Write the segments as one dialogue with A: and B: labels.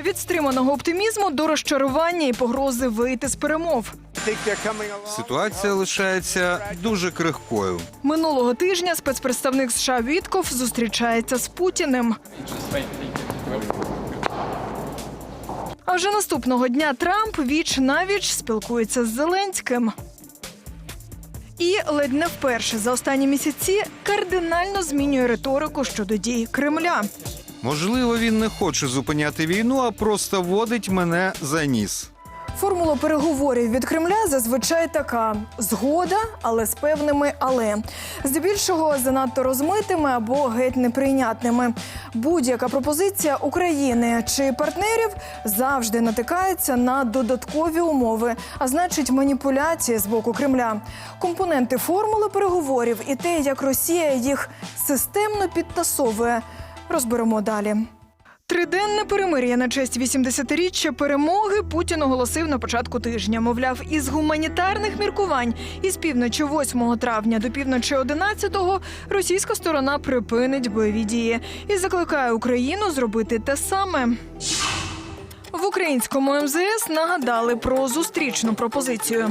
A: Від стриманого оптимізму до розчарування і погрози вийти з перемов.
B: Ситуація лишається дуже крихкою.
A: Минулого тижня спецпредставник США Вітков зустрічається з Путіним. А вже наступного дня Трамп віч навіч спілкується з Зеленським. І ледь не вперше за останні місяці кардинально змінює риторику щодо дій Кремля.
B: Можливо, він не хоче зупиняти війну, а просто водить мене за ніс.
A: Формула переговорів від Кремля зазвичай така: згода, але з певними але здебільшого занадто розмитими або геть неприйнятними. Будь-яка пропозиція України чи партнерів завжди натикається на додаткові умови, а значить маніпуляції з боку Кремля. Компоненти формули переговорів і те, як Росія їх системно підтасовує, розберемо далі. Триденне перемир'я на честь 80-річчя перемоги Путін оголосив на початку тижня. Мовляв, із гуманітарних міркувань із півночі 8 травня до півночі 11 російська сторона припинить бойові дії і закликає Україну зробити те саме. В українському МЗС нагадали про зустрічну пропозицію.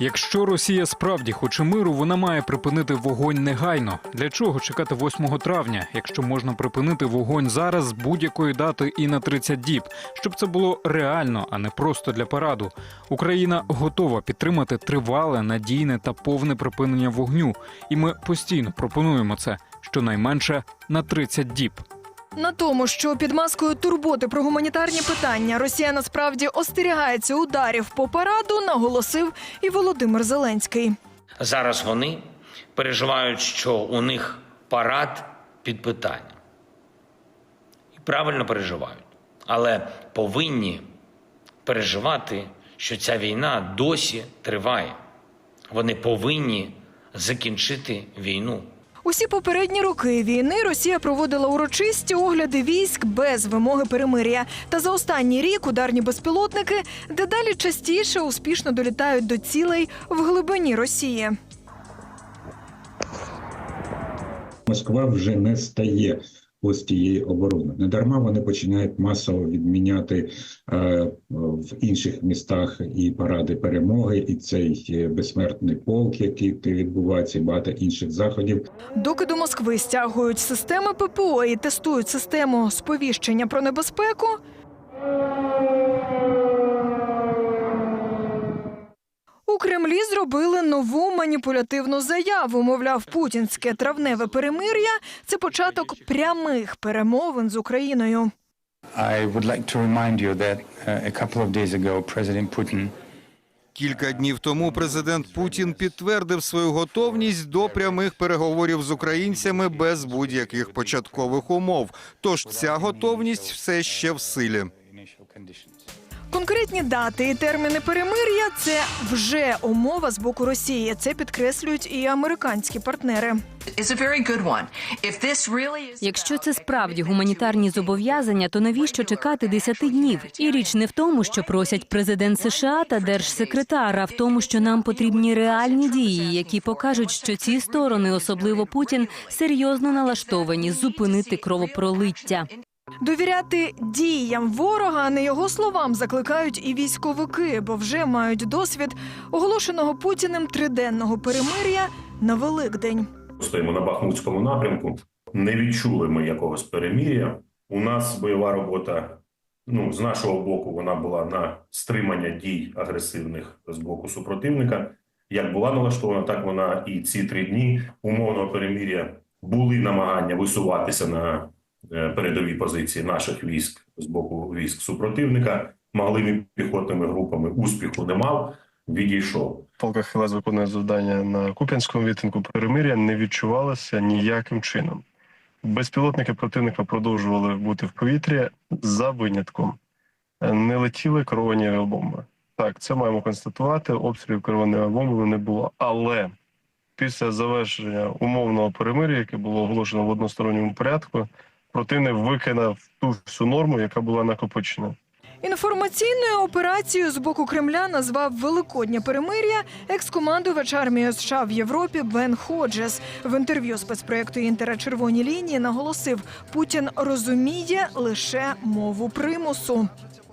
C: Якщо Росія справді хоче миру, вона має припинити вогонь негайно. Для чого чекати 8 травня, якщо можна припинити вогонь зараз з будь-якої дати і на 30 діб, щоб це було реально, а не просто для параду. Україна готова підтримати тривале, надійне та повне припинення вогню, і ми постійно пропонуємо це щонайменше на 30 діб.
A: На тому, що під маскою турботи про гуманітарні питання Росія насправді остерігається ударів по параду, наголосив і Володимир Зеленський.
D: Зараз вони переживають, що у них парад під питанням. І правильно переживають. Але повинні переживати, що ця війна досі триває. Вони повинні закінчити війну.
A: Усі попередні роки війни Росія проводила урочисті огляди військ без вимоги перемир'я. Та за останній рік ударні безпілотники дедалі частіше успішно долітають до цілей в глибині Росії.
E: Москва вже не стає ось тієї оборони. Недарма вони починають масово відміняти е, в інших містах і паради перемоги, і цей е, безсмертний полк, який відбувається, і багато інших заходів.
A: Доки до Москви стягують системи ППО і тестують систему сповіщення про небезпеку. У Кремлі зробили нову маніпулятивну заяву. Мовляв, путінське травневе перемир'я це початок прямих перемовин з Україною.
F: Uh,
B: Кілька днів тому президент Путін підтвердив свою готовність до прямих переговорів з українцями без будь-яких початкових умов. Тож ця готовність все ще в силі.
A: Конкретні дати і терміни перемир'я це вже умова з боку Росії. Це підкреслюють і американські партнери.
G: Якщо це справді гуманітарні зобов'язання, то навіщо чекати 10 днів? І річ не в тому, що просять президент США та держсекретар, а в тому, що нам потрібні реальні дії, які покажуть, що ці сторони, особливо Путін, серйозно налаштовані зупинити кровопролиття.
A: Довіряти діям ворога, а не його словам, закликають і військовики, бо вже мають досвід оголошеного путіним триденного перемир'я на Великдень.
H: стоїмо на Бахмутському напрямку. Не відчули ми якогось перемір'я. У нас бойова робота. Ну, з нашого боку, вона була на стримання дій агресивних з боку супротивника. Як була налаштована, так вона і ці три дні умовного перемір'я були намагання висуватися на передові позиції наших військ з боку військ супротивника. Малими піхотними групами успіху не мав, відійшов.
I: Полк Ахілес виконує завдання на Куп'янському відтинку перемир'я не відчувалося ніяким чином. Безпілотники противника продовжували бути в повітрі за винятком. Е, Не летіли керовані авіабомби. Так, це маємо констатувати. Обстрілів керованими бомбами не було. Але після завершення умовного перемир'я, яке було оголошено в односторонньому порядку, противник викинув ту всю норму, яка була накопичена.
A: Інформаційною операцією з боку Кремля назвав Великоднє перемир'я екс-командувач армії США в Європі Бен Ходжес. В інтерв'ю спецпроекту Інтера Червоні лінії наголосив, Путін розуміє лише мову примусу.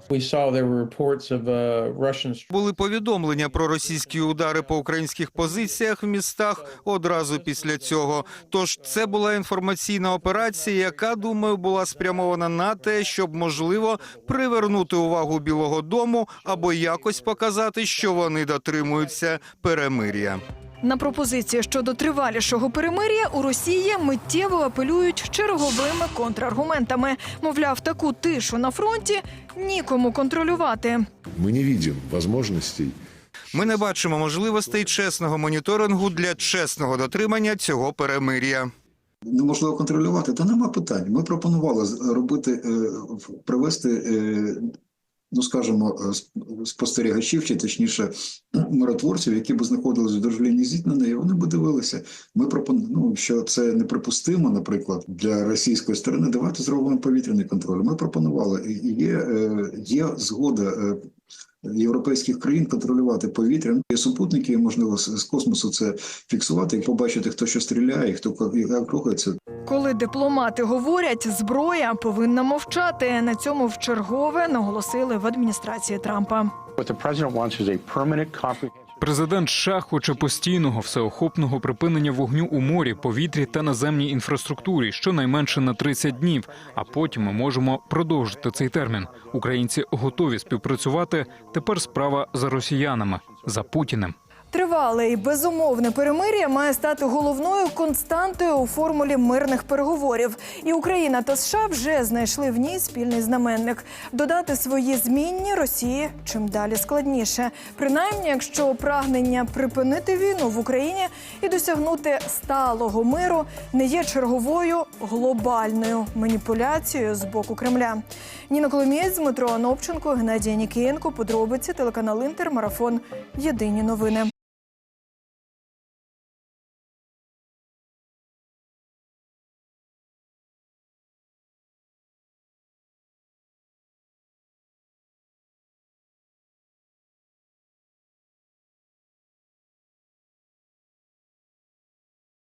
J: Uh,
B: Були повідомлення про російські удари по українських позиціях в містах одразу після цього. Тож це була інформаційна операція, яка думаю була спрямована на те, щоб можливо привернути увагу Білого Дому або якось показати, що вони дотримуються перемир'я.
A: На пропозиції щодо тривалішого перемир'я у Росії миттєво апелюють черговими контраргументами. Мовляв, таку тишу на фронті нікому контролювати.
K: Мы не видим возможностей
B: Ми не бачимо можливостей чесного моніторингу для чесного дотримання цього перемир'я.
L: неможливо контролювати, то нема питань. Ми пропонували робити е, в- привести, е, ну скажімо, е, спостерігачів, чи точніше миротворців, які б знаходилися в дружлінні зіткнення, і вони б дивилися. Ми пропонуємо, ну, що це неприпустимо, наприклад, для російської сторони. Давайте зробимо повітряний контроль. Ми пропонували є, е, є згода. Європейських країн контролювати повітря є супутники, можливо, з космосу це фіксувати і побачити, хто що стріляє, хто як рухається.
A: Коли дипломати говорять, зброя повинна мовчати. На цьому в чергове наголосили в адміністрації Трампа.
C: Президент США хоче постійного всеохопного припинення вогню у морі, повітрі та наземній інфраструктурі, щонайменше на 30 днів. А потім ми можемо продовжити цей термін. Українці готові співпрацювати. Тепер справа за росіянами, за Путіним.
A: Тривале і безумовне перемир'я має стати головною константою у формулі мирних переговорів. І Україна та США вже знайшли в ній спільний знаменник. Додати свої змінні Росії чим далі складніше. Принаймні, якщо прагнення припинити війну в Україні і досягнути сталого миру не є черговою глобальною маніпуляцією з боку Кремля. Ніна Коломієць, Дмитро Анопченко, Геннадій Нікієнко. Подробиці телеканал Інтер, марафон. Єдині новини.